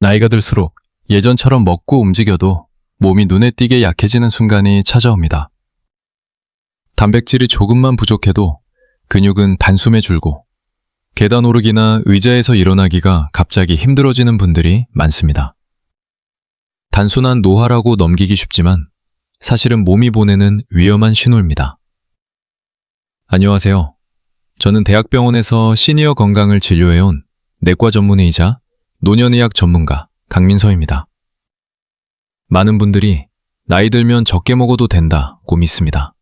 나이가 들수록 예전처럼 먹고 움직여도 몸이 눈에 띄게 약해지는 순간이 찾아옵니다. 단백질이 조금만 부족해도 근육은 단숨에 줄고 계단 오르기나 의자에서 일어나기가 갑자기 힘들어지는 분들이 많습니다. 단순한 노화라고 넘기기 쉽지만 사실은 몸이 보내는 위험한 신호입니다. 안녕하세요. 저는 대학병원에서 시니어 건강을 진료해온 내과 전문의이자 노년의학 전문가 강민서입니다. 많은 분들이 나이 들면 적게 먹어도 된다고 믿습니다.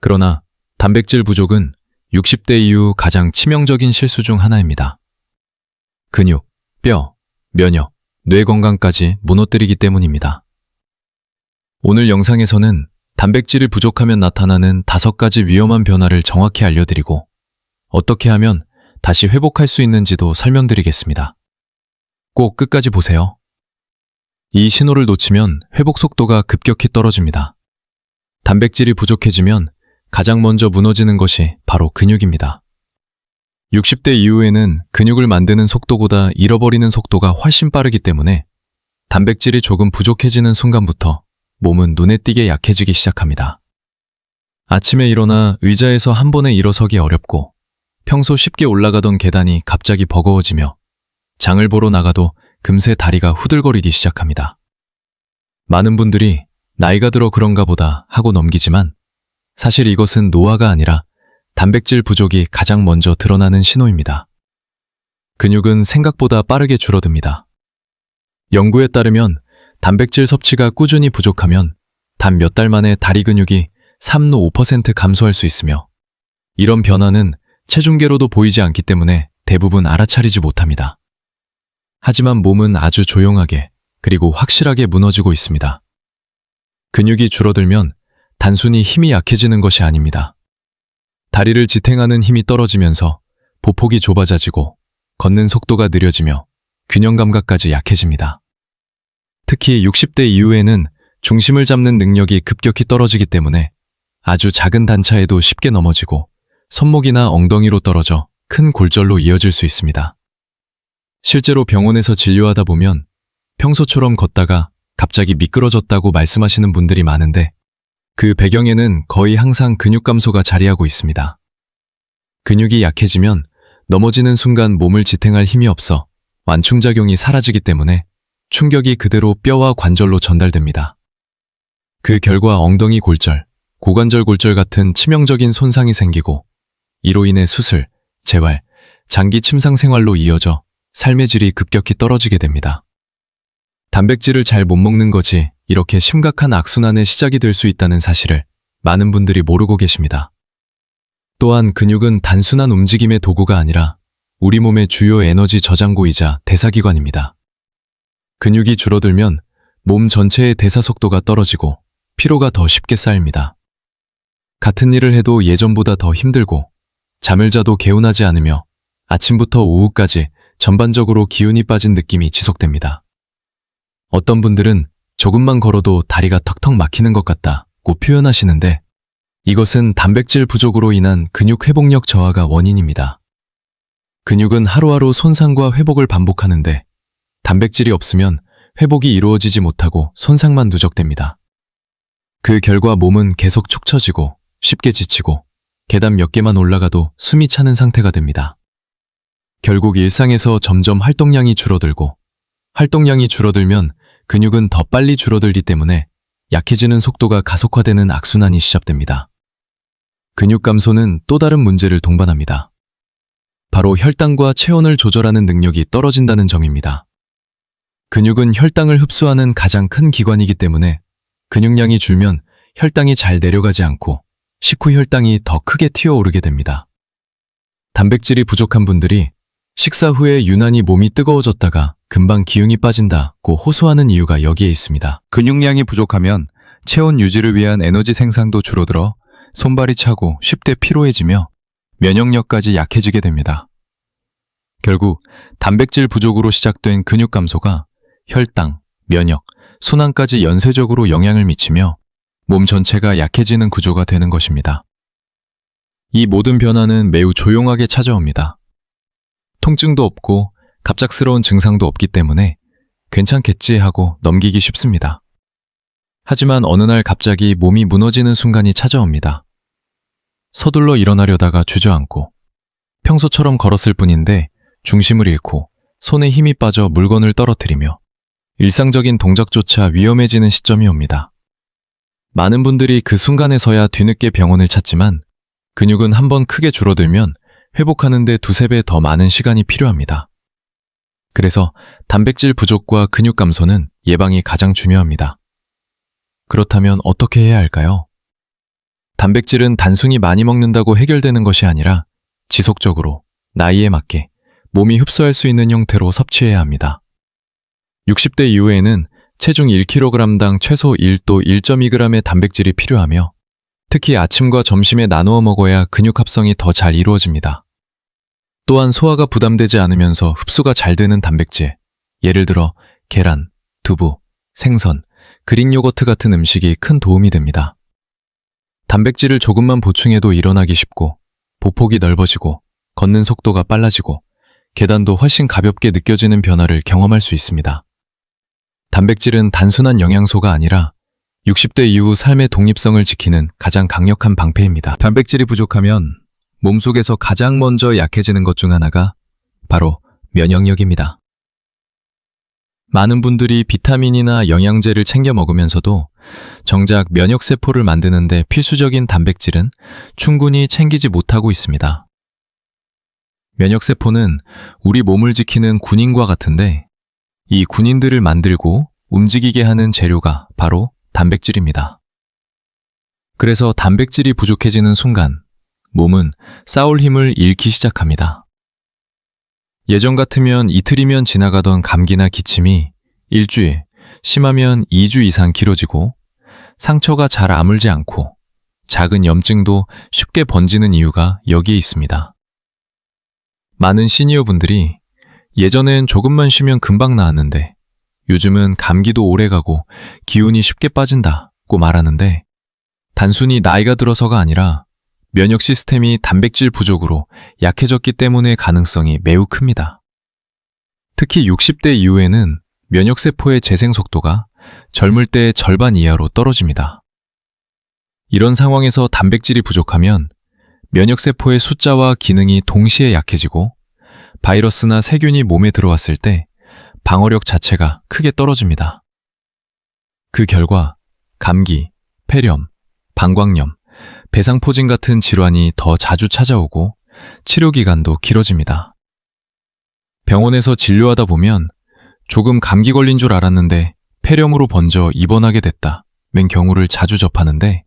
그러나 단백질 부족은 60대 이후 가장 치명적인 실수 중 하나입니다. 근육, 뼈, 면역, 뇌 건강까지 무너뜨리기 때문입니다. 오늘 영상에서는 단백질이 부족하면 나타나는 다섯 가지 위험한 변화를 정확히 알려드리고 어떻게 하면 다시 회복할 수 있는지도 설명드리겠습니다. 꼭 끝까지 보세요. 이 신호를 놓치면 회복 속도가 급격히 떨어집니다. 단백질이 부족해지면 가장 먼저 무너지는 것이 바로 근육입니다. 60대 이후에는 근육을 만드는 속도보다 잃어버리는 속도가 훨씬 빠르기 때문에 단백질이 조금 부족해지는 순간부터 몸은 눈에 띄게 약해지기 시작합니다. 아침에 일어나 의자에서 한 번에 일어서기 어렵고 평소 쉽게 올라가던 계단이 갑자기 버거워지며 장을 보러 나가도 금세 다리가 후들거리기 시작합니다. 많은 분들이 나이가 들어 그런가 보다 하고 넘기지만 사실 이것은 노화가 아니라 단백질 부족이 가장 먼저 드러나는 신호입니다. 근육은 생각보다 빠르게 줄어듭니다. 연구에 따르면 단백질 섭취가 꾸준히 부족하면 단 몇 달 만에 다리 근육이 3로 5% 감소할 수 있으며 이런 변화는 체중계로도 보이지 않기 때문에 대부분 알아차리지 못합니다. 하지만 몸은 아주 조용하게 그리고 확실하게 무너지고 있습니다. 근육이 줄어들면 단순히 힘이 약해지는 것이 아닙니다. 다리를 지탱하는 힘이 떨어지면서 보폭이 좁아져지고 걷는 속도가 느려지며 균형 감각까지 약해집니다. 특히 60대 이후에는 중심을 잡는 능력이 급격히 떨어지기 때문에 아주 작은 단차에도 쉽게 넘어지고 손목이나 엉덩이로 떨어져 큰 골절로 이어질 수 있습니다. 실제로 병원에서 진료하다 보면 평소처럼 걷다가 갑자기 미끄러졌다고 말씀하시는 분들이 많은데 그 배경에는 거의 항상 근육 감소가 자리하고 있습니다. 근육이 약해지면 넘어지는 순간 몸을 지탱할 힘이 없어 완충작용이 사라지기 때문에 충격이 그대로 뼈와 관절로 전달됩니다. 그 결과 엉덩이 골절, 고관절 골절 같은 치명적인 손상이 생기고 이로 인해 수술, 재활, 장기 침상 생활로 이어져 삶의 질이 급격히 떨어지게 됩니다. 단백질을 잘 못 먹는 것이 이렇게 심각한 악순환의 시작이 될 수 있다는 사실을 많은 분들이 모르고 계십니다. 또한 근육은 단순한 움직임의 도구가 아니라 우리 몸의 주요 에너지 저장고이자 대사기관입니다. 근육이 줄어들면 몸 전체의 대사 속도가 떨어지고 피로가 더 쉽게 쌓입니다. 같은 일을 해도 예전보다 더 힘들고 잠을 자도 개운하지 않으며 아침부터 오후까지 전반적으로 기운이 빠진 느낌이 지속됩니다. 어떤 분들은 조금만 걸어도 다리가 턱턱 막히는 것 같다고 표현하시는데 이것은 단백질 부족으로 인한 근육 회복력 저하가 원인입니다. 근육은 하루하루 손상과 회복을 반복하는데 단백질이 없으면 회복이 이루어지지 못하고 손상만 누적됩니다. 그 결과 몸은 계속 축 처지고 쉽게 지치고 계단 몇 개만 올라가도 숨이 차는 상태가 됩니다. 결국 일상에서 점점 활동량이 줄어들고 활동량이 줄어들면 근육은 더 빨리 줄어들기 때문에 약해지는 속도가 가속화되는 악순환이 시작됩니다. 근육 감소는 또 다른 문제를 동반합니다. 바로 혈당과 체온을 조절하는 능력이 떨어진다는 점입니다. 근육은 혈당을 흡수하는 가장 큰 기관이기 때문에 근육량이 줄면 혈당이 잘 내려가지 않고 식후 혈당이 더 크게 튀어오르게 됩니다. 단백질이 부족한 분들이 식사 후에 유난히 몸이 뜨거워졌다가 금방 기운이 빠진다고 호소하는 이유가 여기에 있습니다. 근육량이 부족하면 체온 유지를 위한 에너지 생산도 줄어들어 손발이 차고 쉽게 피로해지며 면역력까지 약해지게 됩니다. 결국 단백질 부족으로 시작된 근육 감소가 혈당, 면역, 순환까지 연쇄적으로 영향을 미치며 몸 전체가 약해지는 구조가 되는 것입니다. 이 모든 변화는 매우 조용하게 찾아옵니다. 통증도 없고 갑작스러운 증상도 없기 때문에 괜찮겠지 하고 넘기기 쉽습니다. 하지만 어느 날 갑자기 몸이 무너지는 순간이 찾아옵니다. 서둘러 일어나려다가 주저앉고 평소처럼 걸었을 뿐인데 중심을 잃고 손에 힘이 빠져 물건을 떨어뜨리며 일상적인 동작조차 위험해지는 시점이 옵니다. 많은 분들이 그 순간에서야 뒤늦게 병원을 찾지만 근육은 한번 크게 줄어들면 회복하는데 두세 배 더 많은 시간이 필요합니다. 그래서 단백질 부족과 근육 감소는 예방이 가장 중요합니다. 그렇다면 어떻게 해야 할까요? 단백질은 단순히 많이 먹는다고 해결되는 것이 아니라 지속적으로 나이에 맞게 몸이 흡수할 수 있는 형태로 섭취해야 합니다. 60대 이후에는 체중 1kg당 최소 1도 1.2g의 단백질이 필요하며 특히 아침과 점심에 나누어 먹어야 근육 합성이 더 잘 이루어집니다. 또한 소화가 부담되지 않으면서 흡수가 잘 되는 단백질, 예를 들어 계란, 두부, 생선, 그릭 요거트 같은 음식이 큰 도움이 됩니다. 단백질을 조금만 보충해도 일어나기 쉽고 보폭이 넓어지고 걷는 속도가 빨라지고 계단도 훨씬 가볍게 느껴지는 변화를 경험할 수 있습니다. 단백질은 단순한 영양소가 아니라 60대 이후 삶의 독립성을 지키는 가장 강력한 방패입니다. 단백질이 부족하면 몸속에서 가장 먼저 약해지는 것 중 하나가 바로 면역력입니다. 많은 분들이 비타민이나 영양제를 챙겨 먹으면서도 정작 면역세포를 만드는데 필수적인 단백질은 충분히 챙기지 못하고 있습니다. 면역세포는 우리 몸을 지키는 군인과 같은데 이 군인들을 만들고 움직이게 하는 재료가 바로 단백질입니다. 그래서 단백질이 부족해지는 순간 몸은 싸울 힘을 잃기 시작합니다. 예전 같으면 이틀이면 지나가던 감기나 기침이 일주일, 심하면 2주 이상 길어지고 상처가 잘 아물지 않고 작은 염증도 쉽게 번지는 이유가 여기에 있습니다. 많은 시니어분들이 예전엔 조금만 쉬면 금방 나았는데 요즘은 감기도 오래 가고 기운이 쉽게 빠진다고 말하는데 단순히 나이가 들어서가 아니라 면역 시스템이 단백질 부족으로 약해졌기 때문의 가능성이 매우 큽니다. 특히 60대 이후에는 면역세포의 재생 속도가 젊을 때의 절반 이하로 떨어집니다. 이런 상황에서 단백질이 부족하면 면역세포의 숫자와 기능이 동시에 약해지고 바이러스나 세균이 몸에 들어왔을 때 방어력 자체가 크게 떨어집니다. 그 결과 감기, 폐렴, 방광염, 배상포진 같은 질환이 더 자주 찾아오고 치료 기간도 길어집니다. 병원에서 진료하다 보면 조금 감기 걸린 줄 알았는데 폐렴으로 번져 입원하게 됐다. 는 경우를 자주 접하는데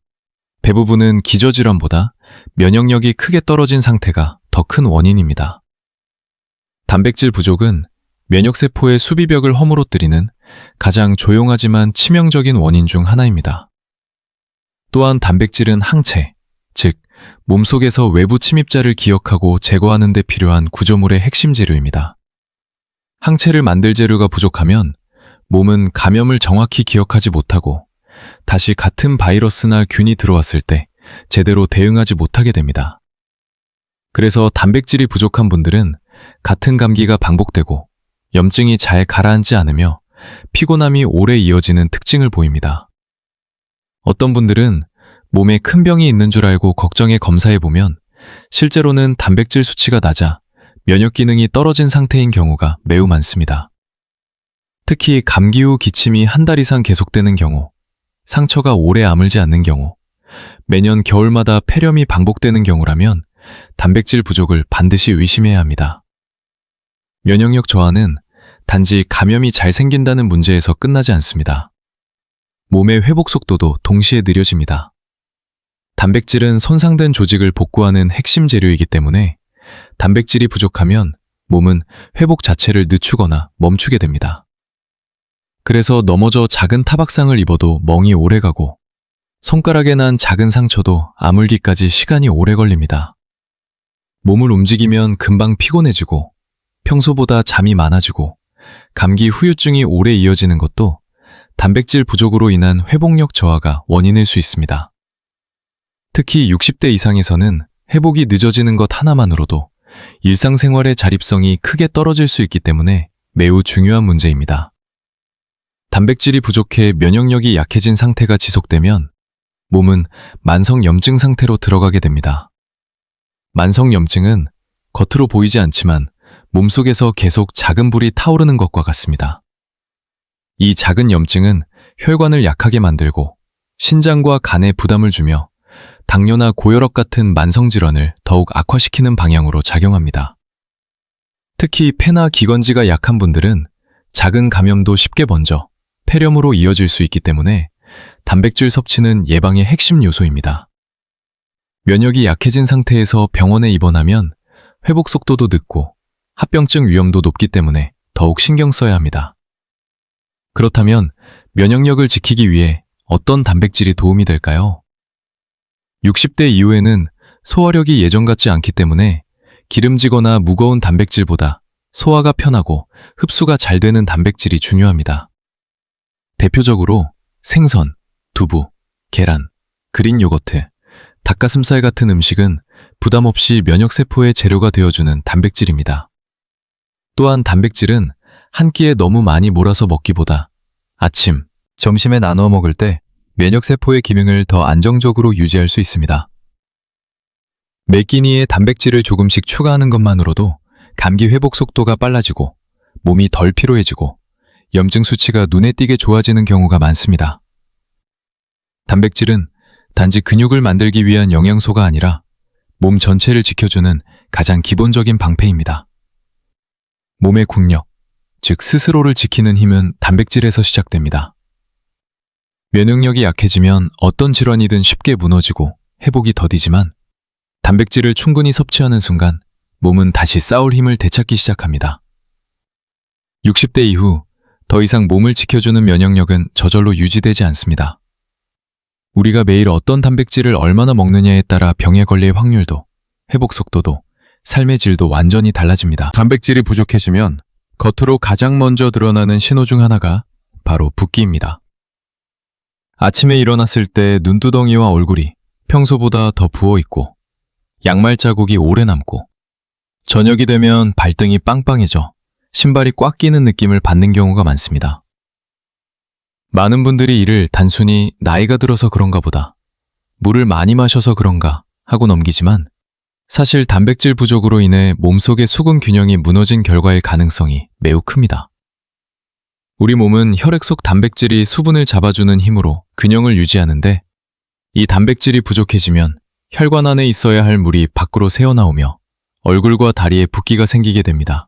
대부분은 기저질환보다 면역력이 크게 떨어진 상태가 더 큰 원인입니다. 단백질 부족은 면역세포의 수비벽을 허물어뜨리는 가장 조용하지만 치명적인 원인 중 하나입니다. 또한 단백질은 항체, 즉, 몸속에서 외부 침입자를 기억하고 제거하는 데 필요한 구조물의 핵심 재료입니다. 항체를 만들 재료가 부족하면 몸은 감염을 정확히 기억하지 못하고 다시 같은 바이러스나 균이 들어왔을 때 제대로 대응하지 못하게 됩니다. 그래서 단백질이 부족한 분들은 같은 감기가 반복되고 염증이 잘 가라앉지 않으며 피곤함이 오래 이어지는 특징을 보입니다. 어떤 분들은 몸에 큰 병이 있는 줄 알고 걱정해 검사해 보면 실제로는 단백질 수치가 낮아 면역 기능이 떨어진 상태인 경우가 매우 많습니다. 특히 감기 후 기침이 한 달 이상 계속되는 경우, 상처가 오래 아물지 않는 경우, 매년 겨울마다 폐렴이 반복되는 경우라면 단백질 부족을 반드시 의심해야 합니다. 면역력 저하는 단지 감염이 잘 생긴다는 문제에서 끝나지 않습니다. 몸의 회복 속도도 동시에 느려집니다. 단백질은 손상된 조직을 복구하는 핵심 재료이기 때문에 단백질이 부족하면 몸은 회복 자체를 늦추거나 멈추게 됩니다. 그래서 넘어져 작은 타박상을 입어도 멍이 오래 가고 손가락에 난 작은 상처도 아물기까지 시간이 오래 걸립니다. 몸을 움직이면 금방 피곤해지고 평소보다 잠이 많아지고 감기 후유증이 오래 이어지는 것도 단백질 부족으로 인한 회복력 저하가 원인일 수 있습니다. 특히 60대 이상에서는 회복이 늦어지는 것 하나만으로도 일상생활의 자립성이 크게 떨어질 수 있기 때문에 매우 중요한 문제입니다. 단백질이 부족해 면역력이 약해진 상태가 지속되면 몸은 만성 염증 상태로 들어가게 됩니다. 만성 염증은 겉으로 보이지 않지만 몸속에서 계속 작은 불이 타오르는 것과 같습니다. 이 작은 염증은 혈관을 약하게 만들고 신장과 간에 부담을 주며 당뇨나 고혈압 같은 만성 질환을 더욱 악화시키는 방향으로 작용합니다. 특히 폐나 기관지가 약한 분들은 작은 감염도 쉽게 번져 폐렴으로 이어질 수 있기 때문에 단백질 섭취는 예방의 핵심 요소입니다. 면역이 약해진 상태에서 병원에 입원하면 회복 속도도 늦고 합병증 위험도 높기 때문에 더욱 신경 써야 합니다. 그렇다면 면역력을 지키기 위해 어떤 단백질이 도움이 될까요? 60대 이후에는 소화력이 예전 같지 않기 때문에 기름지거나 무거운 단백질보다 소화가 편하고 흡수가 잘 되는 단백질이 중요합니다. 대표적으로 생선, 두부, 계란, 그린 요거트, 닭가슴살 같은 음식은 부담 없이 면역세포의 재료가 되어주는 단백질입니다. 또한 단백질은 한 끼에 너무 많이 몰아서 먹기보다 아침, 점심에 나누어 먹을 때 면역세포의 기능을 더 안정적으로 유지할 수 있습니다. 매 끼니에 단백질을 조금씩 추가하는 것만으로도 감기 회복 속도가 빨라지고 몸이 덜 피로해지고 염증 수치가 눈에 띄게 좋아지는 경우가 많습니다. 단백질은 단지 근육을 만들기 위한 영양소가 아니라 몸 전체를 지켜주는 가장 기본적인 방패입니다. 몸의 국력, 즉 스스로를 지키는 힘은 단백질에서 시작됩니다. 면역력이 약해지면 어떤 질환이든 쉽게 무너지고 회복이 더디지만 단백질을 충분히 섭취하는 순간 몸은 다시 싸울 힘을 되찾기 시작합니다. 60대 이후 더 이상 몸을 지켜주는 면역력은 저절로 유지되지 않습니다. 우리가 매일 어떤 단백질을 얼마나 먹느냐에 따라 병에 걸릴 확률도, 회복 속도도, 삶의 질도 완전히 달라집니다. 단백질이 부족해지면 겉으로 가장 먼저 드러나는 신호 중 하나가 바로 붓기입니다. 아침에 일어났을 때 눈두덩이와 얼굴이 평소보다 더 부어 있고 양말 자국이 오래 남고 저녁이 되면 발등이 빵빵해져 신발이 꽉 끼는 느낌을 받는 경우가 많습니다. 많은 분들이 이를 단순히 나이가 들어서 그런가 보다 물을 많이 마셔서 그런가 하고 넘기지만 사실 단백질 부족으로 인해 몸속의 수분 균형이 무너진 결과일 가능성이 매우 큽니다. 우리 몸은 혈액 속 단백질이 수분을 잡아주는 힘으로 균형을 유지하는데 이 단백질이 부족해지면 혈관 안에 있어야 할 물이 밖으로 새어나오며 얼굴과 다리에 붓기가 생기게 됩니다.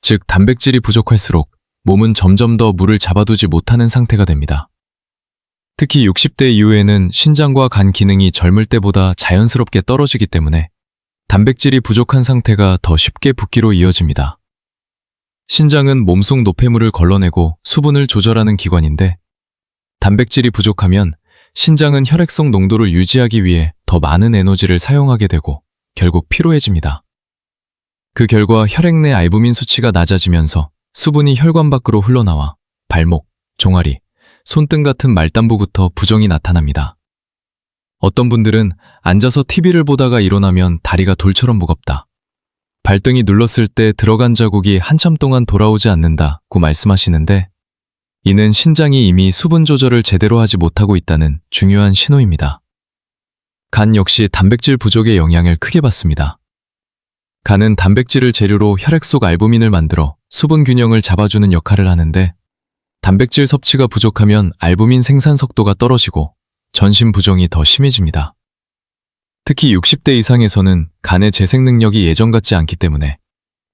즉, 단백질이 부족할수록 몸은 점점 더 물을 잡아두지 못하는 상태가 됩니다. 특히 60대 이후에는 신장과 간 기능이 젊을 때보다 자연스럽게 떨어지기 때문에 단백질이 부족한 상태가 더 쉽게 붓기로 이어집니다. 신장은 몸속 노폐물을 걸러내고 수분을 조절하는 기관인데 단백질이 부족하면 신장은 혈액 속 농도를 유지하기 위해 더 많은 에너지를 사용하게 되고 결국 피로해집니다. 그 결과 혈액 내 알부민 수치가 낮아지면서 수분이 혈관 밖으로 흘러나와 발목, 종아리, 손등 같은 말단부부터 부정이 나타납니다. 어떤 분들은 앉아서 TV를 보다가 일어나면 다리가 돌처럼 무겁다. 발등이 눌렀을 때 들어간 자국이 한참 동안 돌아오지 않는다고 말씀하시는데 이는 신장이 이미 수분 조절을 제대로 하지 못하고 있다는 중요한 신호입니다. 간 역시 단백질 부족의 영향을 크게 받습니다. 간은 단백질을 재료로 혈액 속 알부민을 만들어 수분 균형을 잡아주는 역할을 하는데 단백질 섭취가 부족하면 알부민 생산 속도가 떨어지고 전신 부종이 더 심해집니다. 특히 60대 이상에서는 간의 재생 능력이 예전 같지 않기 때문에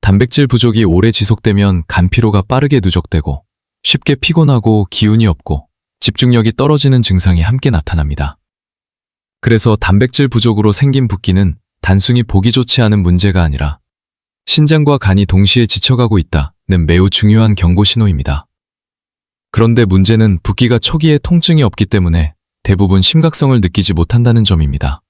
단백질 부족이 오래 지속되면 간 피로가 빠르게 누적되고 쉽게 피곤하고 기운이 없고 집중력이 떨어지는 증상이 함께 나타납니다. 그래서 단백질 부족으로 생긴 붓기는 단순히 보기 좋지 않은 문제가 아니라 신장과 간이 동시에 지쳐가고 있다는 매우 중요한 경고 신호입니다. 그런데 문제는 붓기가 초기에 통증이 없기 때문에 대부분 심각성을 느끼지 못한다는 점입니다.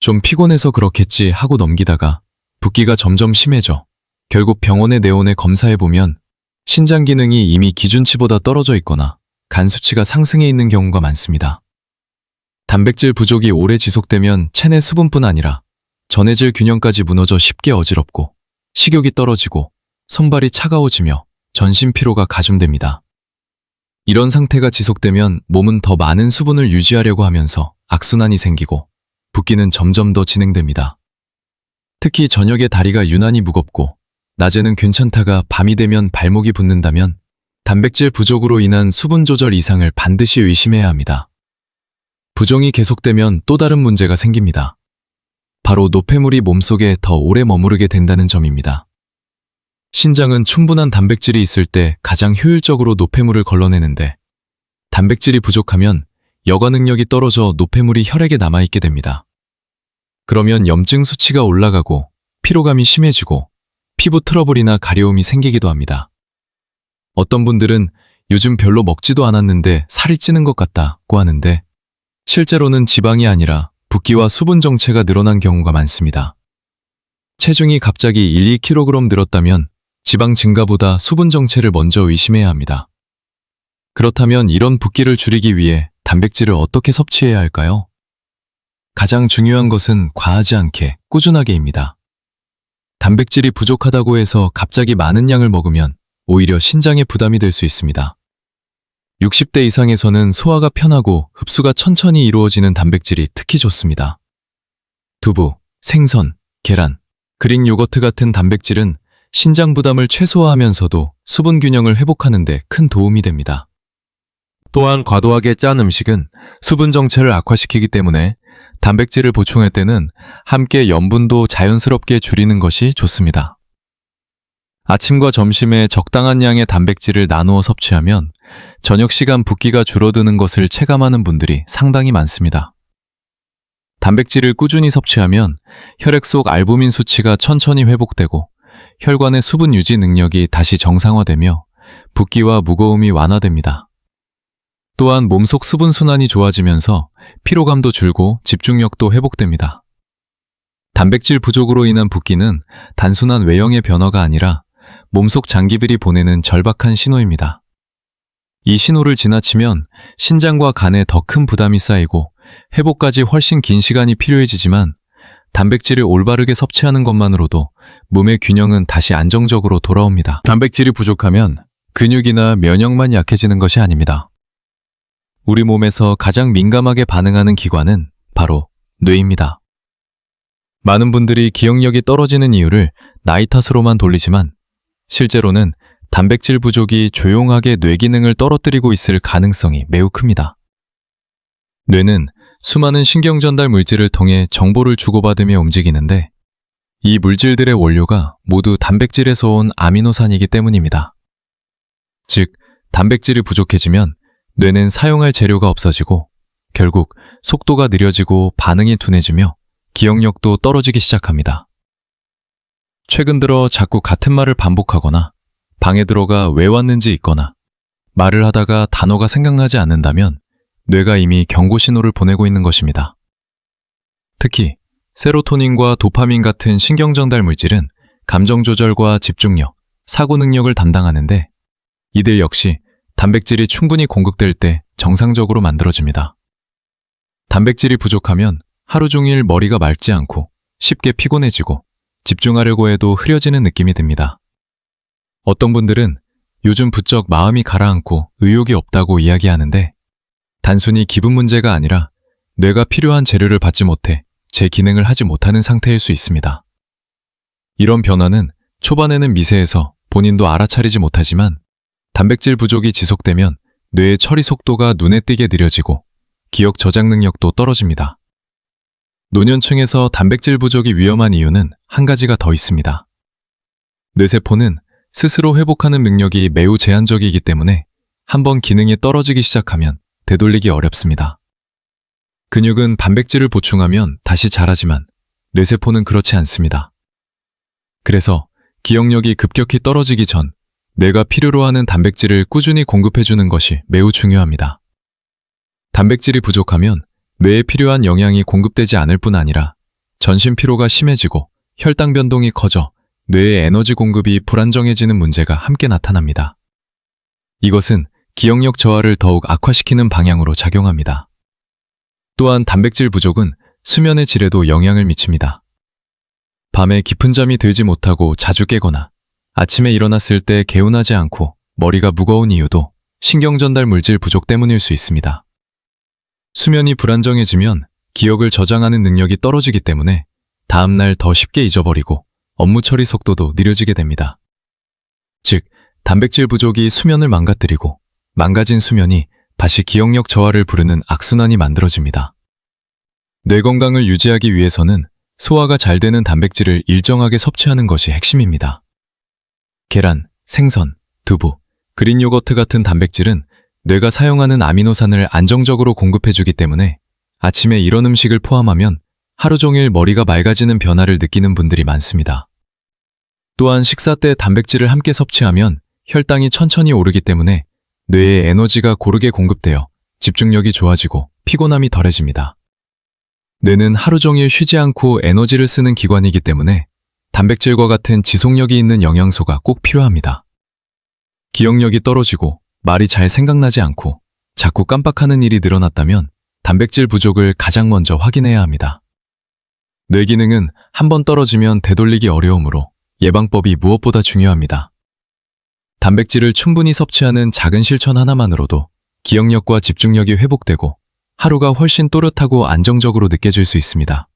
좀 피곤해서 그렇겠지 하고 넘기다가 붓기가 점점 심해져 결국 병원에 내원해 검사해보면 신장 기능이 이미 기준치보다 떨어져 있거나 간 수치가 상승해 있는 경우가 많습니다. 단백질 부족이 오래 지속되면 체내 수분뿐 아니라 전해질 균형까지 무너져 쉽게 어지럽고 식욕이 떨어지고 손발이 차가워지며 전신 피로가 가중됩니다. 이런 상태가 지속되면 몸은 더 많은 수분을 유지하려고 하면서 악순환이 생기고 붓기는 점점 더 진행됩니다. 특히 저녁에 다리가 유난히 무겁고 낮에는 괜찮다가 밤이 되면 발목이 붓는다면 단백질 부족으로 인한 수분 조절 이상을 반드시 의심해야 합니다. 부종이 계속되면 또 다른 문제가 생깁니다. 바로 노폐물이 몸속에 더 오래 머무르게 된다는 점입니다. 신장은 충분한 단백질이 있을 때 가장 효율적으로 노폐물을 걸러내는데 단백질이 부족하면 여과 능력이 떨어져 노폐물이 혈액에 남아있게 됩니다. 그러면 염증 수치가 올라가고 피로감이 심해지고 피부 트러블이나 가려움이 생기기도 합니다. 어떤 분들은 요즘 별로 먹지도 않았는데 살이 찌는 것 같다고 하는데 실제로는 지방이 아니라 붓기와 수분 정체가 늘어난 경우가 많습니다. 체중이 갑자기 1, 2kg 늘었다면 지방 증가보다 수분 정체를 먼저 의심해야 합니다. 그렇다면 이런 붓기를 줄이기 위해 단백질을 어떻게 섭취해야 할까요? 가장 중요한 것은 과하지 않게 꾸준하게입니다. 단백질이 부족하다고 해서 갑자기 많은 양을 먹으면 오히려 신장에 부담이 될 수 있습니다. 60대 이상에서는 소화가 편하고 흡수가 천천히 이루어지는 단백질이 특히 좋습니다. 두부, 생선, 계란, 그릭 요거트 같은 단백질은 신장 부담을 최소화하면서도 수분 균형을 회복하는 데 큰 도움이 됩니다. 또한 과도하게 짠 음식은 수분 정체를 악화시키기 때문에 단백질을 보충할 때는 함께 염분도 자연스럽게 줄이는 것이 좋습니다. 아침과 점심에 적당한 양의 단백질을 나누어 섭취하면 저녁 시간 붓기가 줄어드는 것을 체감하는 분들이 상당히 많습니다. 단백질을 꾸준히 섭취하면 혈액 속 알부민 수치가 천천히 회복되고 혈관의 수분 유지 능력이 다시 정상화되며 붓기와 무거움이 완화됩니다. 또한 몸속 수분 순환이 좋아지면서 피로감도 줄고 집중력도 회복됩니다. 단백질 부족으로 인한 붓기는 단순한 외형의 변화가 아니라 몸속 장기들이 보내는 절박한 신호입니다. 이 신호를 지나치면 신장과 간에 더 큰 부담이 쌓이고 회복까지 훨씬 긴 시간이 필요해지지만 단백질을 올바르게 섭취하는 것만으로도 몸의 균형은 다시 안정적으로 돌아옵니다. 단백질이 부족하면 근육이나 면역만 약해지는 것이 아닙니다. 우리 몸에서 가장 민감하게 반응하는 기관은 바로 뇌입니다. 많은 분들이 기억력이 떨어지는 이유를 나이 탓으로만 돌리지만 실제로는 단백질 부족이 조용하게 뇌 기능을 떨어뜨리고 있을 가능성이 매우 큽니다. 뇌는 수많은 신경 전달 물질을 통해 정보를 주고받으며 움직이는데 이 물질들의 원료가 모두 단백질에서 온 아미노산이기 때문입니다. 즉, 단백질이 부족해지면 뇌는 사용할 재료가 없어지고 결국 속도가 느려지고 반응이 둔해지며 기억력도 떨어지기 시작합니다. 최근 들어 자꾸 같은 말을 반복하거나 방에 들어가 왜 왔는지 있거나 말을 하다가 단어가 생각나지 않는다면 뇌가 이미 경고 신호를 보내고 있는 것입니다. 특히 세로토닌과 도파민 같은 신경 전달 물질은 감정 조절과 집중력, 사고 능력을 담당하는데 이들 역시 단백질이 충분히 공급될 때 정상적으로 만들어집니다. 단백질이 부족하면 하루 종일 머리가 맑지 않고 쉽게 피곤해지고 집중하려고 해도 흐려지는 느낌이 듭니다. 어떤 분들은 요즘 부쩍 마음이 가라앉고 의욕이 없다고 이야기하는데 단순히 기분 문제가 아니라 뇌가 필요한 재료를 받지 못해 제 기능을 하지 못하는 상태일 수 있습니다. 이런 변화는 초반에는 미세해서 본인도 알아차리지 못하지만 단백질 부족이 지속되면 뇌의 처리 속도가 눈에 띄게 느려지고 기억 저장 능력도 떨어집니다. 노년층에서 단백질 부족이 위험한 이유는 한 가지가 더 있습니다. 뇌세포는 스스로 회복하는 능력이 매우 제한적이기 때문에 한번 기능이 떨어지기 시작하면 되돌리기 어렵습니다. 근육은 단백질을 보충하면 다시 자라지만 뇌세포는 그렇지 않습니다. 그래서 기억력이 급격히 떨어지기 전 뇌가 필요로 하는 단백질을 꾸준히 공급해주는 것이 매우 중요합니다. 단백질이 부족하면 뇌에 필요한 영양이 공급되지 않을 뿐 아니라 전신 피로가 심해지고 혈당 변동이 커져 뇌의 에너지 공급이 불안정해지는 문제가 함께 나타납니다. 이것은 기억력 저하를 더욱 악화시키는 방향으로 작용합니다. 또한 단백질 부족은 수면의 질에도 영향을 미칩니다. 밤에 깊은 잠이 들지 못하고 자주 깨거나 아침에 일어났을 때 개운하지 않고 머리가 무거운 이유도 신경 전달 물질 부족 때문일 수 있습니다. 수면이 불안정해지면 기억을 저장하는 능력이 떨어지기 때문에 다음날 더 쉽게 잊어버리고 업무 처리 속도도 느려지게 됩니다. 즉, 단백질 부족이 수면을 망가뜨리고 망가진 수면이 다시 기억력 저하를 부르는 악순환이 만들어집니다. 뇌 건강을 유지하기 위해서는 소화가 잘 되는 단백질을 일정하게 섭취하는 것이 핵심입니다. 계란, 생선, 두부, 그린 요거트 같은 단백질은 뇌가 사용하는 아미노산을 안정적으로 공급해주기 때문에 아침에 이런 음식을 포함하면 하루 종일 머리가 맑아지는 변화를 느끼는 분들이 많습니다. 또한 식사 때 단백질을 함께 섭취하면 혈당이 천천히 오르기 때문에 뇌에 에너지가 고르게 공급되어 집중력이 좋아지고 피곤함이 덜해집니다. 뇌는 하루 종일 쉬지 않고 에너지를 쓰는 기관이기 때문에 단백질과 같은 지속력이 있는 영양소가 꼭 필요합니다. 기억력이 떨어지고 말이 잘 생각나지 않고 자꾸 깜빡하는 일이 늘어났다면 단백질 부족을 가장 먼저 확인해야 합니다. 뇌 기능은 한 번 떨어지면 되돌리기 어려우므로 예방법이 무엇보다 중요합니다. 단백질을 충분히 섭취하는 작은 실천 하나만으로도 기억력과 집중력이 회복되고 하루가 훨씬 또렷하고 안정적으로 느껴질 수 있습니다.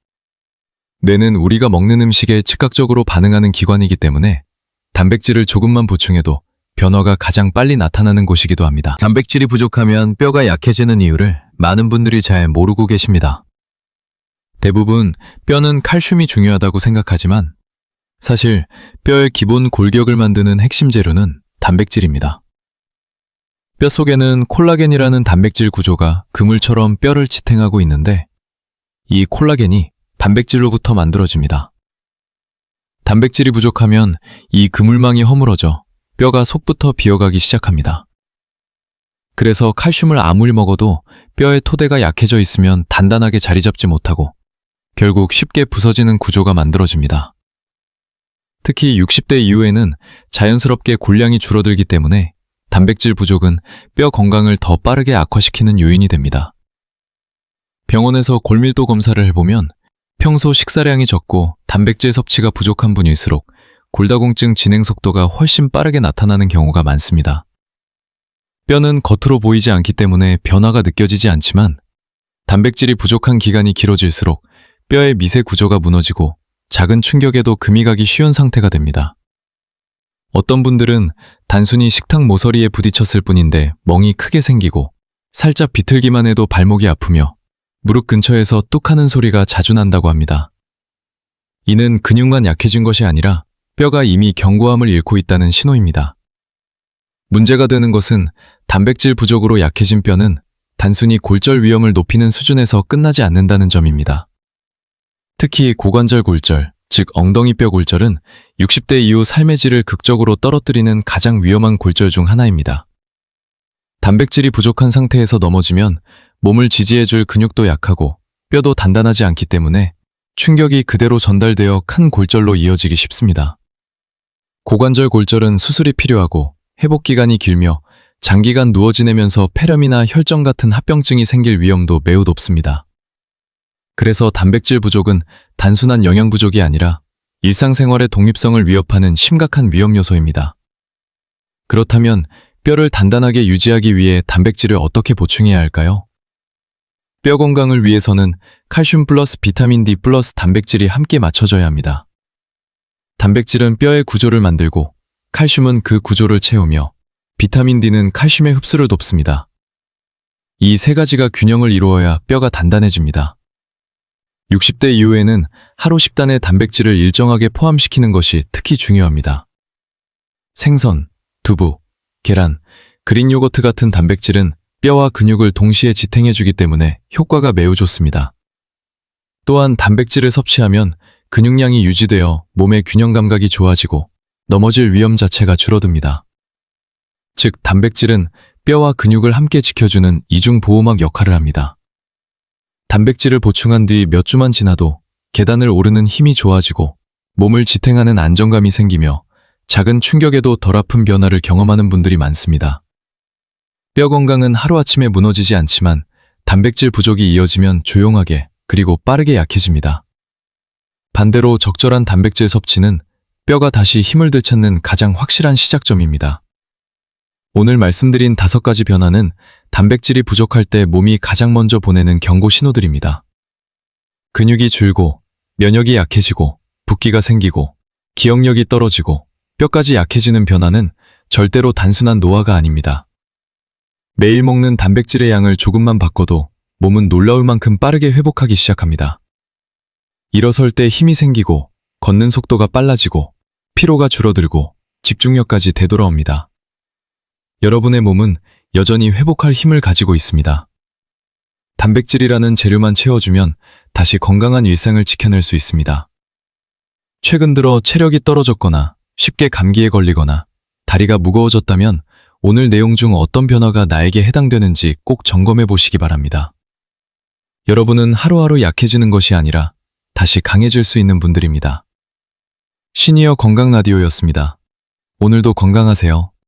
뇌는 우리가 먹는 음식에 즉각적으로 반응하는 기관이기 때문에 단백질을 조금만 보충해도 변화가 가장 빨리 나타나는 곳이기도 합니다. 단백질이 부족하면 뼈가 약해지는 이유를 많은 분들이 잘 모르고 계십니다. 대부분 뼈는 칼슘이 중요하다고 생각하지만 사실 뼈의 기본 골격을 만드는 핵심 재료는 단백질입니다. 뼈 속에는 콜라겐이라는 단백질 구조가 그물처럼 뼈를 지탱하고 있는데 이 콜라겐이 단백질로부터 만들어집니다. 단백질이 부족하면 이 그물망이 허물어져 뼈가 속부터 비어가기 시작합니다. 그래서 칼슘을 아무리 먹어도 뼈의 토대가 약해져 있으면 단단하게 자리 잡지 못하고 결국 쉽게 부서지는 구조가 만들어집니다. 특히 60대 이후에는 자연스럽게 골량이 줄어들기 때문에 단백질 부족은 뼈 건강을 더 빠르게 악화시키는 요인이 됩니다. 병원에서 골밀도 검사를 해보면 평소 식사량이 적고 단백질 섭취가 부족한 분일수록 골다공증 진행 속도가 훨씬 빠르게 나타나는 경우가 많습니다. 뼈는 겉으로 보이지 않기 때문에 변화가 느껴지지 않지만 단백질이 부족한 기간이 길어질수록 뼈의 미세 구조가 무너지고 작은 충격에도 금이 가기 쉬운 상태가 됩니다. 어떤 분들은 단순히 식탁 모서리에 부딪혔을 뿐인데 멍이 크게 생기고 살짝 비틀기만 해도 발목이 아프며 무릎 근처에서 뚝 하는 소리가 자주 난다고 합니다. 이는 근육만 약해진 것이 아니라 뼈가 이미 견고함을 잃고 있다는 신호입니다. 문제가 되는 것은 단백질 부족으로 약해진 뼈는 단순히 골절 위험을 높이는 수준에서 끝나지 않는다는 점입니다. 특히 고관절 골절, 즉 엉덩이뼈 골절은 60대 이후 삶의 질을 극적으로 떨어뜨리는 가장 위험한 골절 중 하나입니다. 단백질이 부족한 상태에서 넘어지면 몸을 지지해줄 근육도 약하고 뼈도 단단하지 않기 때문에 충격이 그대로 전달되어 큰 골절로 이어지기 쉽습니다. 고관절 골절은 수술이 필요하고 회복 기간이 길며 장기간 누워 지내면서 폐렴이나 혈전 같은 합병증이 생길 위험도 매우 높습니다. 그래서 단백질 부족은 단순한 영양 부족이 아니라 일상생활의 독립성을 위협하는 심각한 위험 요소입니다. 그렇다면 뼈를 단단하게 유지하기 위해 단백질을 어떻게 보충해야 할까요? 뼈 건강을 위해서는 칼슘 플러스 비타민 D 플러스 단백질이 함께 맞춰져야 합니다. 단백질은 뼈의 구조를 만들고 칼슘은 그 구조를 채우며 비타민 D는 칼슘의 흡수를 돕습니다. 이 세 가지가 균형을 이루어야 뼈가 단단해집니다. 60대 이후에는 하루 식단에 단백질을 일정하게 포함시키는 것이 특히 중요합니다. 생선, 두부, 계란, 그린 요거트 같은 단백질은 뼈와 근육을 동시에 지탱해주기 때문에 효과가 매우 좋습니다. 또한 단백질을 섭취하면 근육량이 유지되어 몸의 균형 감각이 좋아지고 넘어질 위험 자체가 줄어듭니다. 즉, 단백질은 뼈와 근육을 함께 지켜주는 이중 보호막 역할을 합니다. 단백질을 보충한 뒤 몇 주만 지나도 계단을 오르는 힘이 좋아지고 몸을 지탱하는 안정감이 생기며 작은 충격에도 덜 아픈 변화를 경험하는 분들이 많습니다. 뼈 건강은 하루아침에 무너지지 않지만 단백질 부족이 이어지면 조용하게 그리고 빠르게 약해집니다. 반대로 적절한 단백질 섭취는 뼈가 다시 힘을 되찾는 가장 확실한 시작점입니다. 오늘 말씀드린 다섯 가지 변화는 단백질이 부족할 때 몸이 가장 먼저 보내는 경고 신호들입니다. 근육이 줄고, 면역이 약해지고, 붓기가 생기고, 기억력이 떨어지고, 뼈까지 약해지는 변화는 절대로 단순한 노화가 아닙니다. 매일 먹는 단백질의 양을 조금만 바꿔도 몸은 놀라울 만큼 빠르게 회복하기 시작합니다. 일어설 때 힘이 생기고, 걷는 속도가 빨라지고, 피로가 줄어들고, 집중력까지 되돌아옵니다. 여러분의 몸은 여전히 회복할 힘을 가지고 있습니다. 단백질이라는 재료만 채워주면 다시 건강한 일상을 지켜낼 수 있습니다. 최근 들어 체력이 떨어졌거나 쉽게 감기에 걸리거나 다리가 무거워졌다면 오늘 내용 중 어떤 변화가 나에게 해당되는지 꼭 점검해 보시기 바랍니다. 여러분은 하루하루 약해지는 것이 아니라 다시 강해질 수 있는 분들입니다. 시니어 건강 라디오였습니다. 오늘도 건강하세요.